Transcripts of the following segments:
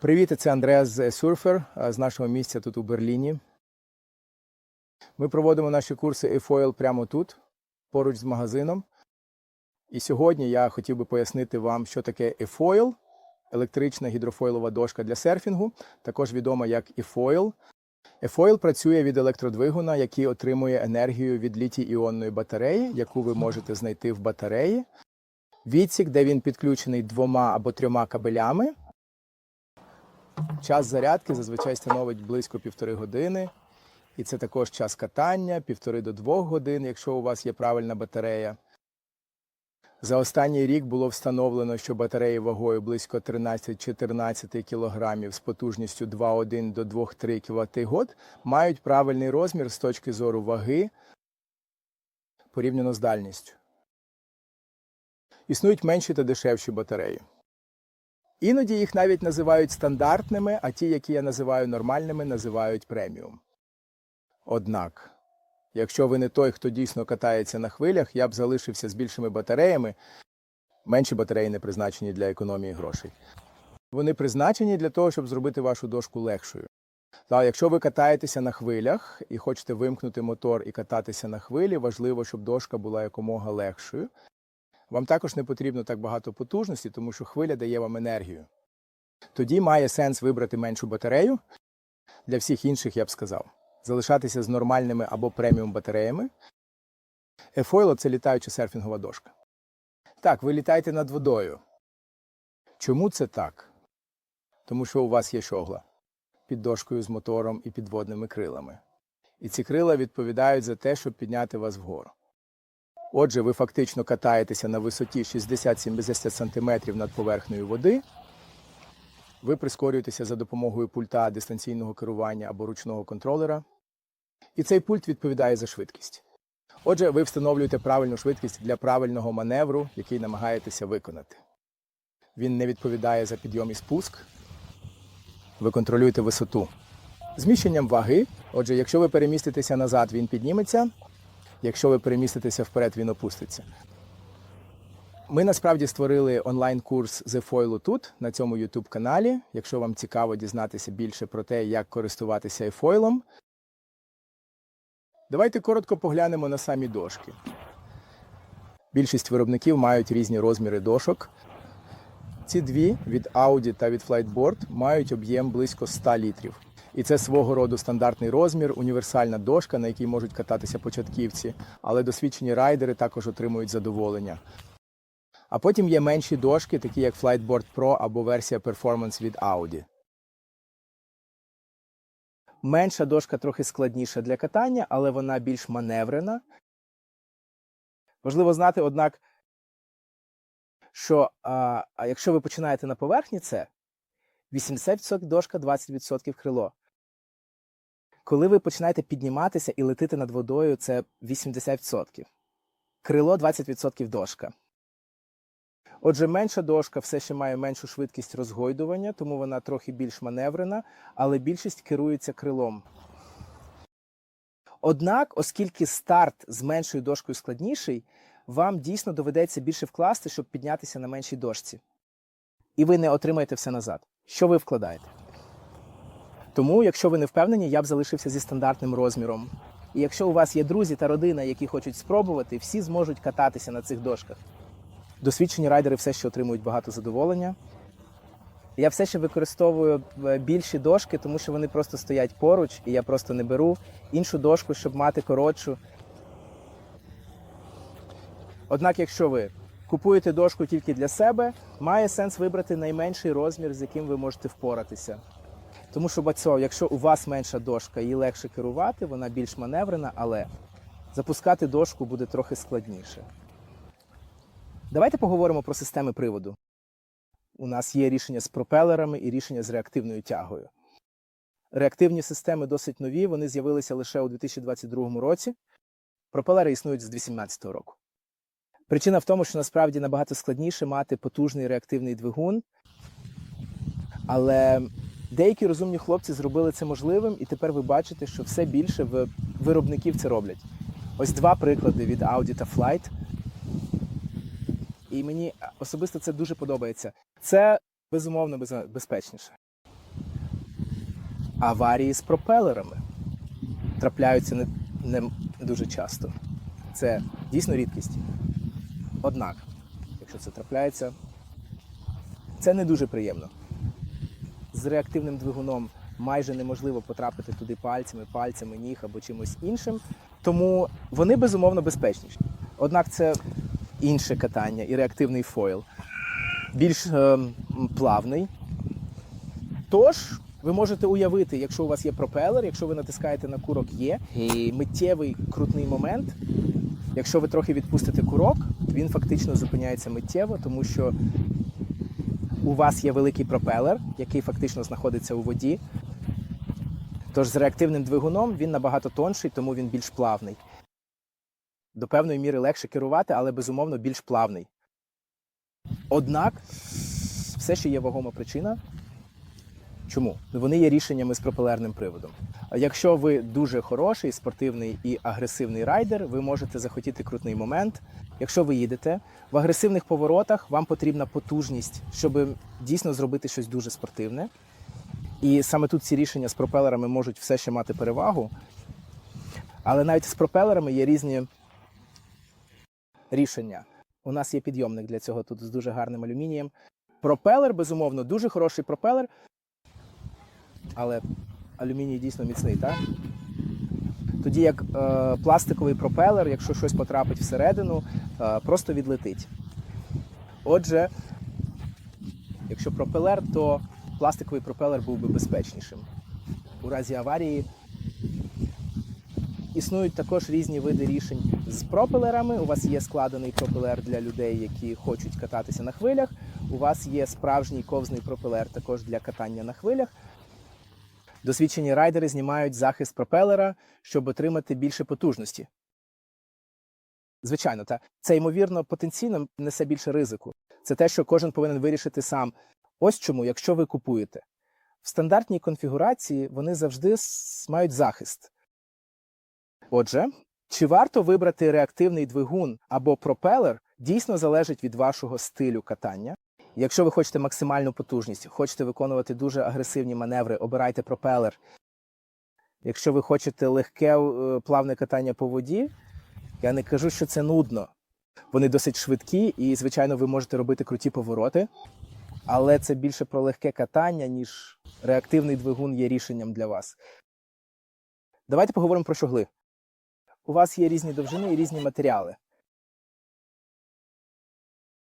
Привіт, це Андреас з Surfer з нашого місця тут у Берліні. Ми проводимо наші курси eFoil прямо тут, поруч з магазином. І сьогодні я хотів би пояснити вам, що таке eFoil – електрична гідрофойлова дошка для серфінгу, також відома як eFoil. eFoil працює від електродвигуна, який отримує енергію від літій-іонної батареї, яку ви можете знайти в батареї. Відсік, де він підключений двома або трьома кабелями. Час зарядки зазвичай становить близько півтори години. І це також час катання, півтори до двох годин, якщо у вас є правильна батарея. За останній рік було встановлено, що батареї вагою близько 13-14 кг з потужністю 2,1 до 2,3 кВт мають правильний розмір з точки зору ваги порівняно з дальністю. Існують менші та дешевші батареї. Іноді їх навіть називають стандартними, а ті, які я називаю нормальними, називають преміум. Однак, якщо ви не той, хто дійсно катається на хвилях, я б залишився з більшими батареями. Менші батареї не призначені для економії грошей. Вони призначені для того, щоб зробити вашу дошку легшою. Та якщо ви катаєтеся на хвилях і хочете вимкнути мотор і кататися на хвилі, важливо, щоб дошка була якомога легшою. Вам також не потрібно так багато потужності, тому що хвиля дає вам енергію. Тоді має сенс вибрати меншу батарею. Для всіх інших я б сказав. Залишатися з нормальними або преміум батареями. Ефойло це літаюча серфінгова дошка. Так, ви літаєте над водою. Чому це так? Тому що у вас є шогла під дошкою з мотором і підводними крилами. І ці крила відповідають за те, щоб підняти вас вгору. Отже, ви фактично катаєтеся на висоті 60-70 см над поверхнею води. Ви прискорюєтеся за допомогою пульта дистанційного керування або ручного контролера. І цей пульт відповідає за швидкість. Отже, ви встановлюєте правильну швидкість для правильного маневру, який намагаєтеся виконати. Він не відповідає за підйом і спуск. Ви контролюєте висоту. Зміщенням ваги. Отже, якщо ви переміститеся назад, він підніметься. Якщо ви переміститеся вперед, він опуститься. Ми насправді створили онлайн-курс з ефойлу тут, на цьому YouTube каналі. Якщо вам цікаво дізнатися більше про те, як користуватися ефойлом. Давайте коротко поглянемо на самі дошки. Більшість виробників мають різні розміри дошок. Ці дві від Audi та від Flightboard мають об'єм близько 100 літрів. І це свого роду стандартний розмір, універсальна дошка, на якій можуть кататися початківці, але досвідчені райдери також отримують задоволення. А потім є менші дошки, такі як Flightboard Pro або версія Performance від Audi. Менша дошка трохи складніша для катання, але вона більш маневрена. Важливо знати, однак, що а, якщо ви починаєте на поверхні, це 80% дошка, 20% крило. Коли ви починаєте підніматися і летити над водою, це 80%. Крило 20% дошка. Отже, менша дошка все ще має меншу швидкість розгойдування, тому вона трохи більш маневрена, але більшість керується крилом. Однак, оскільки старт з меншою дошкою складніший, вам дійсно доведеться більше вкласти, щоб піднятися на меншій дошці. І ви не отримаєте все назад. Що ви вкладаєте? Тому, якщо ви не впевнені, я б залишився зі стандартним розміром. І якщо у вас є друзі та родина, які хочуть спробувати, всі зможуть кататися на цих дошках. Досвідчені райдери все ще отримують багато задоволення. Я все ще використовую е, більші дошки, тому що вони просто стоять поруч, і я просто не беру іншу дошку, щоб мати коротшу. Однак, якщо ви купуєте дошку тільки для себе, має сенс вибрати найменший розмір, з яким ви можете впоратися. Тому що бацьо, якщо у вас менша дошка, її легше керувати, вона більш маневрена, але запускати дошку буде трохи складніше. Давайте поговоримо про системи приводу. У нас є рішення з пропелерами і рішення з реактивною тягою. Реактивні системи досить нові, вони з'явилися лише у 2022 році. Пропелери існують з 2018 року. Причина в тому, що насправді набагато складніше мати потужний реактивний двигун, але деякі розумні хлопці зробили це можливим, і тепер ви бачите, що все більше виробників це роблять. Ось два приклади від Audi та Flight. І мені особисто це дуже подобається. Це безумовно безпечніше. аварії з пропелерами трапляються не, не дуже часто. Це дійсно рідкість. Однак, якщо це трапляється, це не дуже приємно. З реактивним двигуном майже неможливо потрапити туди пальцями, пальцями, ніг або чимось іншим. Тому вони безумовно безпечніші. Однак це інше катання і реактивний фойл, більш е, плавний. Тож, ви можете уявити, якщо у вас є пропелер, якщо ви натискаєте на курок є, і миттєвий крутний момент, якщо ви трохи відпустите курок, він фактично зупиняється миттєво, тому що у вас є великий пропелер, який фактично знаходиться у воді. Тож з реактивним двигуном він набагато тонший, тому він більш плавний. До певної міри легше керувати, але безумовно більш плавний. Однак, все ще є вагома причина. Чому? Вони є рішеннями з пропелерним приводом. Якщо ви дуже хороший, спортивний і агресивний райдер, ви можете захотіти крутний момент. Якщо ви їдете в агресивних поворотах, вам потрібна потужність, щоб дійсно зробити щось дуже спортивне. І саме тут ці рішення з пропелерами можуть все ще мати перевагу. Але навіть з пропелерами є різні рішення. У нас є підйомник для цього тут з дуже гарним алюмінієм. Пропелер, безумовно, дуже хороший пропелер, але алюміній дійсно міцний, так? Тоді як е, пластиковий пропелер, якщо щось потрапить всередину, е, просто відлетить. Отже, якщо пропелер, то пластиковий пропелер був би безпечнішим. У разі аварії існують також різні види рішень з пропелерами. У вас є складений пропелер для людей, які хочуть кататися на хвилях. У вас є справжній ковзний пропелер також для катання на хвилях. Досвідчені райдери знімають захист пропелера, щоб отримати більше потужності. Звичайно, та це ймовірно потенційно несе більше ризику. Це те, що кожен повинен вирішити сам. Ось чому, якщо ви купуєте в стандартній конфігурації, вони завжди мають захист. Отже, чи варто вибрати реактивний двигун або пропелер, дійсно залежить від вашого стилю катання. Якщо ви хочете максимальну потужність, хочете виконувати дуже агресивні маневри, обирайте пропелер. Якщо ви хочете легке е, плавне катання по воді, я не кажу, що це нудно. Вони досить швидкі, і, звичайно, ви можете робити круті повороти, але це більше про легке катання, ніж реактивний двигун є рішенням для вас. Давайте поговоримо про щогли. У вас є різні довжини і різні матеріали.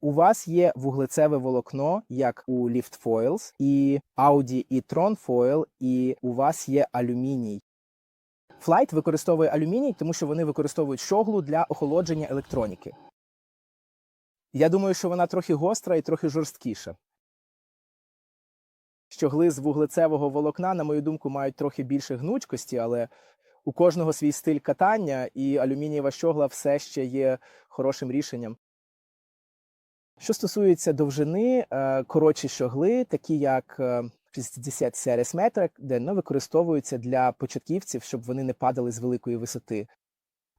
У вас є вуглецеве волокно, як у Lift Foils, і Audi і Tron Foil, і у вас є алюміній. Flight використовує алюміній, тому що вони використовують щоглу для охолодження електроніки. Я думаю, що вона трохи гостра і трохи жорсткіша. Щогли з вуглецевого волокна, на мою думку, мають трохи більше гнучкості, але у кожного свій стиль катання, і алюмінієва щогла все ще є хорошим рішенням. Що стосується довжини, е, коротші щогли, такі як е, 60 Series Metric, де ну, використовуються для початківців, щоб вони не падали з великої висоти.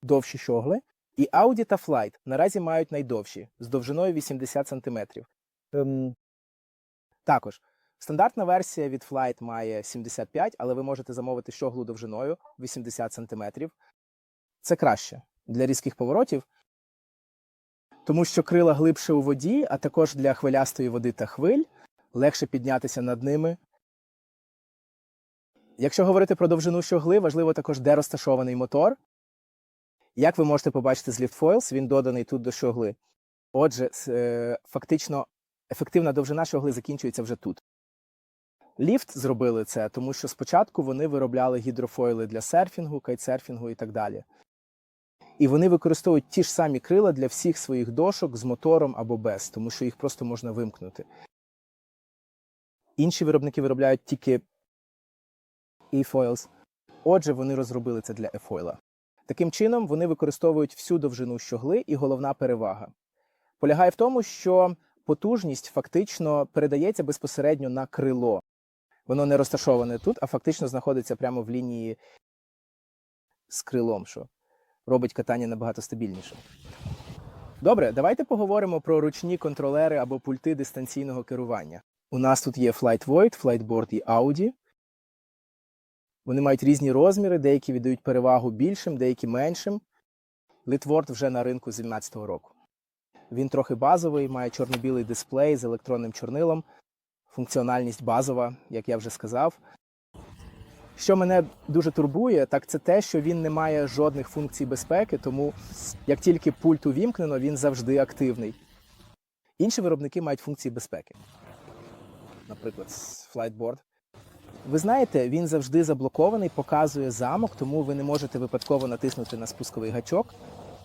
Довші щогли. І Audi та Flight наразі мають найдовші з довжиною 80 см. Ем, також стандартна версія від Flight має 75, але ви можете замовити щоглу довжиною 80 см. Це краще для різких поворотів, тому що крила глибше у воді, а також для хвилястої води та хвиль легше піднятися над ними. Якщо говорити про довжину щогли, важливо також, де розташований мотор. Як ви можете побачити з Foils, він доданий тут до щогли. Отже, е, фактично ефективна довжина щогли закінчується вже тут. Ліфт зробили це, тому що спочатку вони виробляли гідрофойли для серфінгу, кайтсерфінгу і так далі. І вони використовують ті ж самі крила для всіх своїх дошок з мотором або без, тому що їх просто можна вимкнути. Інші виробники виробляють тільки e-foils. Отже, вони розробили це для e-foil. Таким чином, вони використовують всю довжину щогли, і головна перевага полягає в тому, що потужність фактично передається безпосередньо на крило. Воно не розташоване тут, а фактично знаходиться прямо в лінії з крилом, що робить катання набагато стабільнішим. Добре, давайте поговоримо про ручні контролери або пульти дистанційного керування. У нас тут є Flight Void, Flightboard і Audi. Вони мають різні розміри, деякі віддають перевагу більшим, деякі меншим. Литворд вже на ринку з 2017 року. Він трохи базовий, має чорно-білий дисплей з електронним чорнилом, функціональність базова, як я вже сказав. Що мене дуже турбує, так це те, що він не має жодних функцій безпеки, тому як тільки пульт увімкнено, він завжди активний. Інші виробники мають функції безпеки. Наприклад, Flightboard. Ви знаєте, він завжди заблокований, показує замок, тому ви не можете випадково натиснути на спусковий гачок.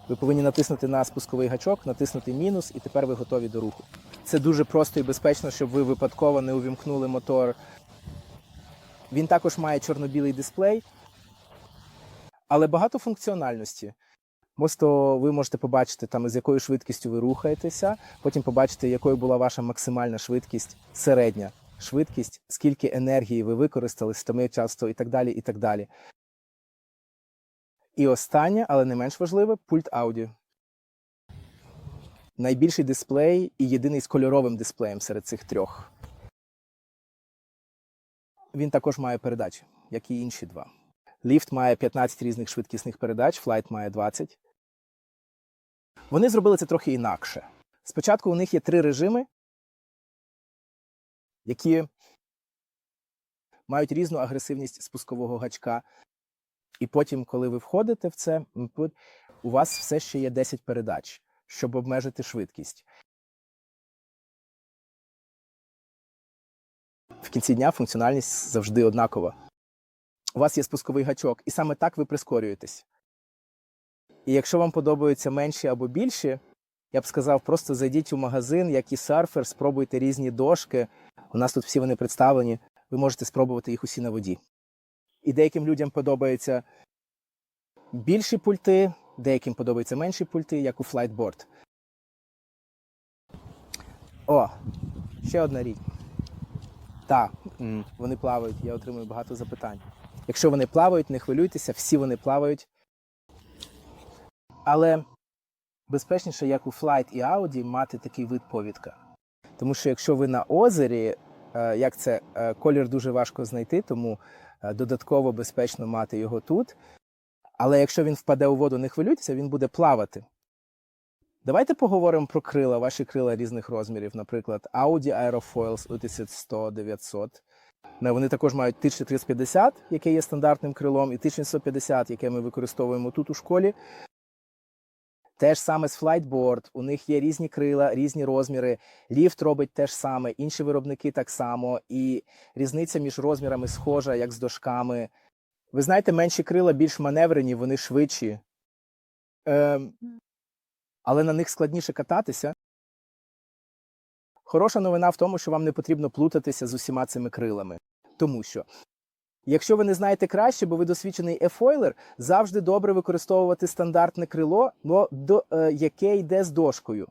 Ви повинні натиснути на спусковий гачок, натиснути мінус, і тепер ви готові до руху. Це дуже просто і безпечно, щоб ви випадково не увімкнули мотор. Він також має чорно-білий дисплей, але багато функціональності. Просто ви можете побачити, там, з якою швидкістю ви рухаєтеся, потім побачити, якою була ваша максимальна швидкість, середня швидкість, скільки енергії ви використали, стоми часто і так далі. І так далі. І останнє, але не менш важливе, пульт аудіо. Найбільший дисплей і єдиний з кольоровим дисплеєм серед цих трьох. Він також має передачі, як і інші два. Ліфт має 15 різних швидкісних передач, флайт має 20. Вони зробили це трохи інакше. Спочатку у них є три режими, які мають різну агресивність спускового гачка. І потім, коли ви входите в це, у вас все ще є 10 передач, щоб обмежити швидкість. Кінці дня функціональність завжди однакова. У вас є спусковий гачок, і саме так ви прискорюєтесь. І якщо вам подобаються менші або більші, я б сказав, просто зайдіть у магазин, як і Surfer, спробуйте різні дошки. У нас тут всі вони представлені. Ви можете спробувати їх усі на воді. І деяким людям подобаються більші пульти, деяким подобаються менші пульти, як у Flightboard. О, ще одна річ. Так, вони плавають, я отримую багато запитань. Якщо вони плавають, не хвилюйтеся, всі вони плавають. Але безпечніше, як у Flight і Audi, мати такий вид повідка. Тому що якщо ви на озері, е, як це е, колір дуже важко знайти, тому е, додатково безпечно мати його тут. Але якщо він впаде у воду, не хвилюйтеся, він буде плавати. Давайте поговоримо про крила, ваші крила різних розмірів, наприклад, Audi Aerofoils UTC 100 900. Ну, Вони також мають 1350, яке є стандартним крилом, і 1150, яке ми використовуємо тут у школі. Те ж саме з Flightboard, у них є різні крила, різні розміри. Ліфт робить те ж саме, інші виробники так само, і різниця між розмірами схожа, як з дошками. Ви знаєте, менші крила більш маневрені, вони швидші. Ем, але на них складніше кататися. Хороша новина в тому, що вам не потрібно плутатися з усіма цими крилами. Тому що, якщо ви не знаєте краще, бо ви досвідчений ефойлер, завжди добре використовувати стандартне крило, но до, е, яке йде з дошкою.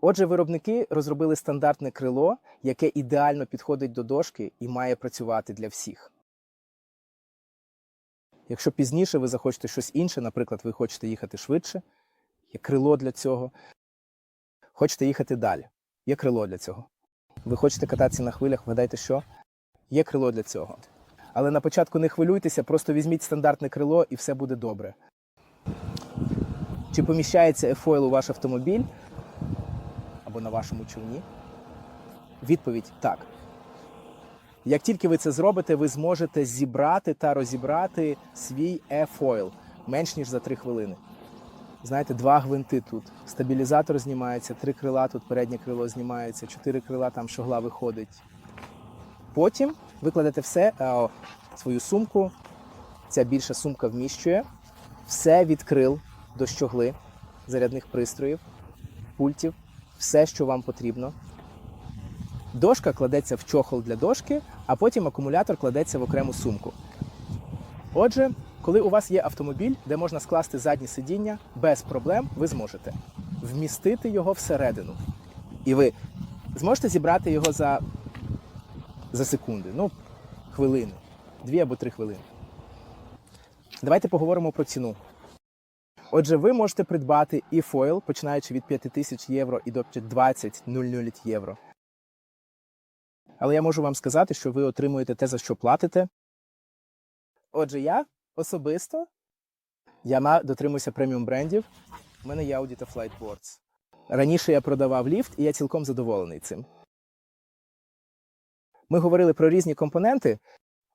Отже, виробники розробили стандартне крило, яке ідеально підходить до дошки і має працювати для всіх. Якщо пізніше ви захочете щось інше, наприклад, ви хочете їхати швидше, є крило для цього. Хочете їхати далі. Є крило для цього. Ви хочете кататися на хвилях, вгадайте що? Є крило для цього. Але на початку не хвилюйтеся, просто візьміть стандартне крило і все буде добре. Чи поміщається ефойл у ваш автомобіль або на вашому човні? Відповідь так. Як тільки ви це зробите, ви зможете зібрати та розібрати свій ефойл менш ніж за 3 хвилини. Знаєте, два гвинти тут. Стабілізатор знімається, три крила тут переднє крило знімається, чотири крила там шогла виходить. Потім ви кладете все а, свою сумку. Ця більша сумка вміщує все від крил до щогли, зарядних пристроїв, пультів, все, що вам потрібно. Дошка кладеться в чохол для дошки, а потім акумулятор кладеться в окрему сумку. Отже, коли у вас є автомобіль, де можна скласти заднє сидіння, без проблем ви зможете вмістити його всередину. І ви зможете зібрати його за, за секунди, ну, хвилини, дві або три хвилини. Давайте поговоримо про ціну. Отже, ви можете придбати і фойл, починаючи від 5 тисяч євро і до 20 000 євро. Але я можу вам сказати, що ви отримуєте те, за що платите. Отже, я особисто я дотримуюся преміум брендів. У мене є Audi та Flightboards. Раніше я продавав ліфт, і я цілком задоволений цим. Ми говорили про різні компоненти.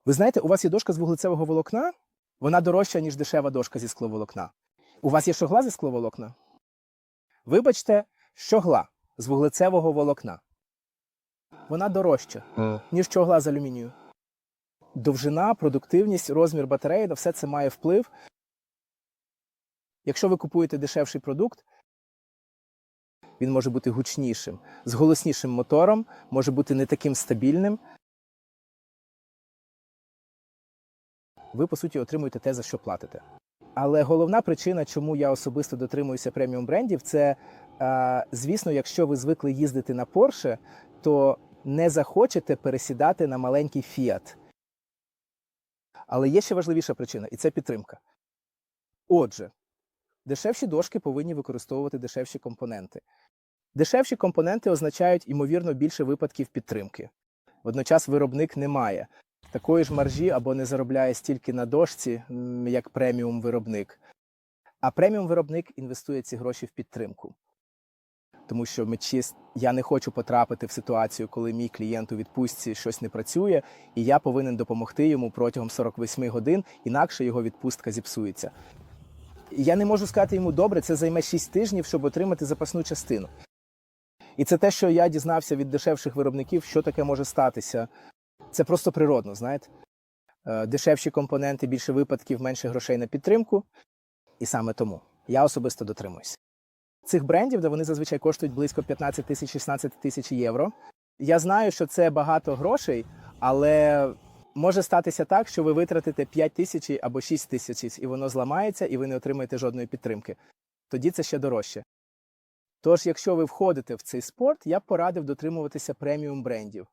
Ви знаєте, у вас є дошка з вуглецевого волокна, вона дорожча, ніж дешева дошка зі скловолокна. У вас є шогла зі скловолокна? Вибачте, щогла з вуглецевого волокна. Вона дорожча, ніж чогла з алюмінію. Довжина, продуктивність, розмір батареї на все це має вплив. Якщо ви купуєте дешевший продукт, він може бути гучнішим, з голоснішим мотором, може бути не таким стабільним. Ви, по суті, отримуєте те, за що платите. Але головна причина, чому я особисто дотримуюся преміум брендів, це, звісно, якщо ви звикли їздити на Porsche, то не захочете пересідати на маленький Fiat. Але є ще важливіша причина, і це підтримка. Отже, дешевші дошки повинні використовувати дешевші компоненти. Дешевші компоненти означають, ймовірно, більше випадків підтримки. Водночас виробник не має такої ж маржі або не заробляє стільки на дошці, як преміум виробник. А преміум виробник інвестує ці гроші в підтримку. Тому що ми чис- я не хочу потрапити в ситуацію, коли мій клієнт у відпустці щось не працює, і я повинен допомогти йому протягом 48 годин, інакше його відпустка зіпсується. Я не можу сказати йому добре, це займе 6 тижнів, щоб отримати запасну частину. І це те, що я дізнався від дешевших виробників, що таке може статися. Це просто природно, знаєте. Е, Дешевші компоненти, більше випадків, менше грошей на підтримку. І саме тому я особисто дотримуюся. Цих брендів, де вони зазвичай коштують близько 15 тисяч 16 тисяч євро. Я знаю, що це багато грошей, але може статися так, що ви витратите 5 тисяч або 6 тисяч, і воно зламається, і ви не отримаєте жодної підтримки. Тоді це ще дорожче. Тож, якщо ви входите в цей спорт, я б порадив дотримуватися преміум брендів.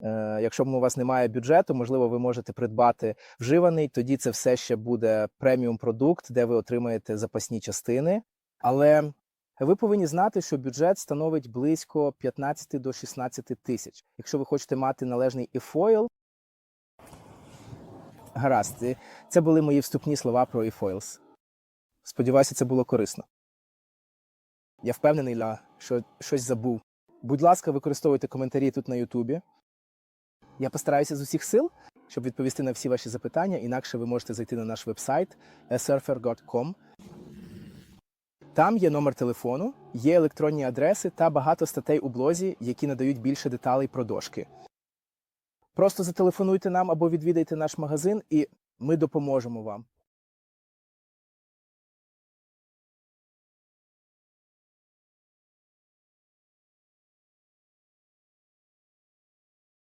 Е, якщо у вас немає бюджету, можливо, ви можете придбати вживаний, тоді це все ще буде преміум продукт, де ви отримаєте запасні частини. Але ви повинні знати, що бюджет становить близько 15 до 16 тисяч. Якщо ви хочете мати належний e-foil, гаразд, Це- це були мої вступні слова про e-foils. Сподіваюся, це було корисно. Я впевнений, що щось забув. Будь ласка, використовуйте коментарі тут на Ютубі. Я постараюся з усіх сил, щоб відповісти на всі ваші запитання. Інакше ви можете зайти на наш вебсайт surfer.com. Там є номер телефону, є електронні адреси та багато статей у блозі, які надають більше деталей про дошки. Просто зателефонуйте нам або відвідайте наш магазин, і ми допоможемо вам.